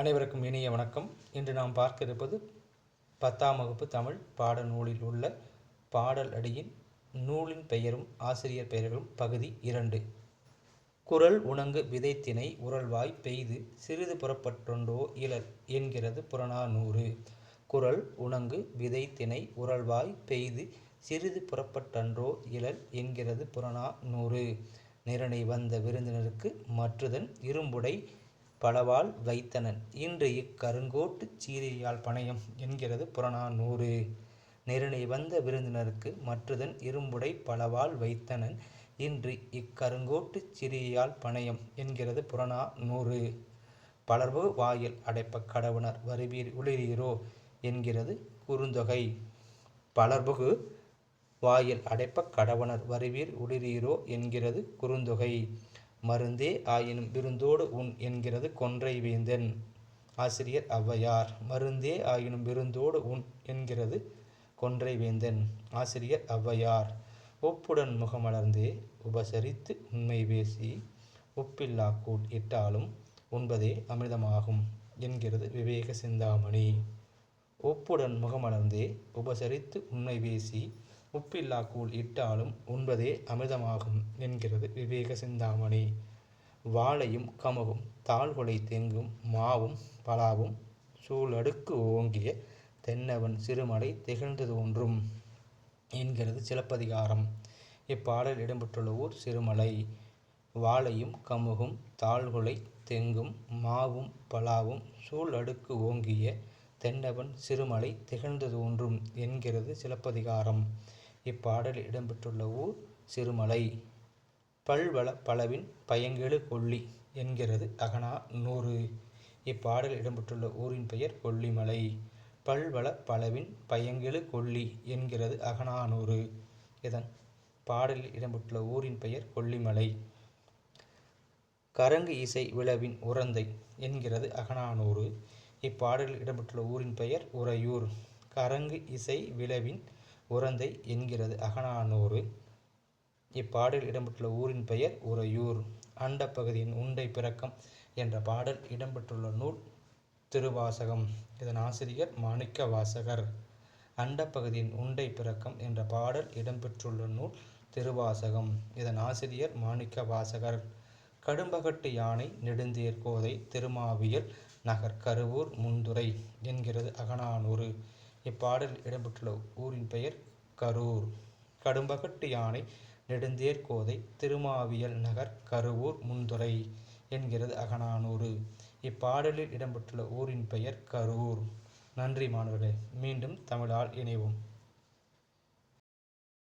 அனைவருக்கும் இனிய வணக்கம். இன்று நாம் பார்க்க இருப்பது பத்தாம் வகுப்பு தமிழ் பாட நூலில் உள்ள பாடல் அடியின் நூலின் பெயரும் ஆசிரியர் பெயர்களும் பகுதி இரண்டு. குரல் உணங்கு விதைத்தினை உரல்வாய் பெய்து சிறிது புறப்பட்டுண்டோ இலர் என்கிறது புறநானூறு. குரல் உணங்கு விதைத்தினை உரல்வாய் பெய்து சிறிது புறப்பட்டன்றோ இலர் என்கிறது புறநானூறு. நிறனை வந்த விருந்தினருக்கு மற்றுதன் இரும்புடை பலவால் வைத்தனன். இன்று இக்கருங்கோட்டுச் சீரியால் பணையம் என்கிறது புறநானூறு. நெருணை வந்த விருந்தினருக்கு மற்றுதன் இரும்புடை பலவால் வைத்தனன். இன்று இக்கருங்கோட்டுச் சிறியால் பணையம் என்கிறது புறநானூறு. பலர்வு வாயில் அடைப்ப கடவுணர் வருவீர் உளிரீரோ என்கிறது குறுந்தொகை. பலர்புகு வாயில் அடைப்ப கடவுணர் வருவீர் உளிரீரோ என்கிறது குறுந்தொகை. மருந்தே ஆயினும் விருந்தோடு உண் என்கிறது கொன்றை வேந்தன். ஆசிரியர் ஔவையார் மருந்தே ஆயினும் விருந்தோடு உண் என்கிறது கொன்றை வேந்தன். ஆசிரியர் ஔவையார் ஒப்புடன் முகமலர்ந்தே உபசரித்து உண்மை பேசி உப்பில்லா கூட் இட்டாலும் உண்பதே அமிர்தமாகும் என்கிறது விவேக சிந்தாமணி. ஒப்புடன் முகமலர்ந்தே உபசரித்து உண்மை பேசி உப்பில்லா கூழ் இட்டாலும் உண்பதே அமிர்தமாகும் என்கிறது விவேக சிந்தாமணி. வாழையும் கமுகும் தாள்கொலை தெங்கும் மாவும் பலாவும் சூழடுக்கு ஓங்கிய தென்னவன் சிறுமலை திகழ்ந்து தோன்றும் என்கிறது சிலப்பதிகாரம். இப்பாடல் இடம்பெற்றுள்ள ஊர் சிறுமலை. வாழையும் கமுகும் தாள்கொலை தெங்கும் மாவும் பலாவும் சூழ் அடுக்கு ஓங்கிய தென்னவன் சிறுமலை திகழ்ந்து தோன்றும் என்கிறது சிலப்பதிகாரம். இப்பாடலில் இடம்பெற்றுள்ள ஊர் சிறுமலை. பல்வள பலவின் பயங்கெழு கொல்லி என்கிறது அகனா நூறு. இப்பாடலில் இடம்பெற்றுள்ள ஊரின் பெயர் கொல்லிமலை. பல்வள பலவின் பயங்கெழு கொல்லி என்கிறது அகனானூறு இதன் பாடலில் இடம்பெற்றுள்ள ஊரின் பெயர் கொல்லிமலை. கரங்கு இசை விழவின் உரந்தை என்கிறது அகனானூறு இப்பாடலில் இடம்பெற்றுள்ள ஊரின் பெயர் உறையூர். கரங்கு இசை விளவின் உரந்தை என்கிறது அகனானூறு இப்பாடலில் இடம்பெற்றுள்ள ஊரின் பெயர் உறையூர். அண்ட பகுதியின் உண்டை பிறக்கம் என்ற பாடல் இடம்பெற்றுள்ள நூல் திருவாசகம். இதன் ஆசிரியர் மாணிக்க வாசகர் அண்ட பகுதியின் உண்டை பிறக்கம் என்ற பாடல் இடம்பெற்றுள்ள நூல் திருவாசகம். இதன் ஆசிரியர் மாணிக்க வாசகர் கடும்பகட்டு யானை நெடுந்தேர் கோதை திருமாவியல் நகர் கருவூர் முந்துரை என்கிறது அகனானூறு இப்பாடலில் இடம்பெற்றுள்ள ஊரின் பெயர் கரூர். கடும்பகட்டு யானை நெடுந்தேர் கோதை திருமாவியல் நகர் கருவூர் முந்துரை என்கிறது அகனானூறு இப்பாடலில் இடம்பெற்றுள்ள ஊரின் பெயர் கரூர். நன்றி மாணவர்களே மீண்டும் தமிழால் இணைவோம்.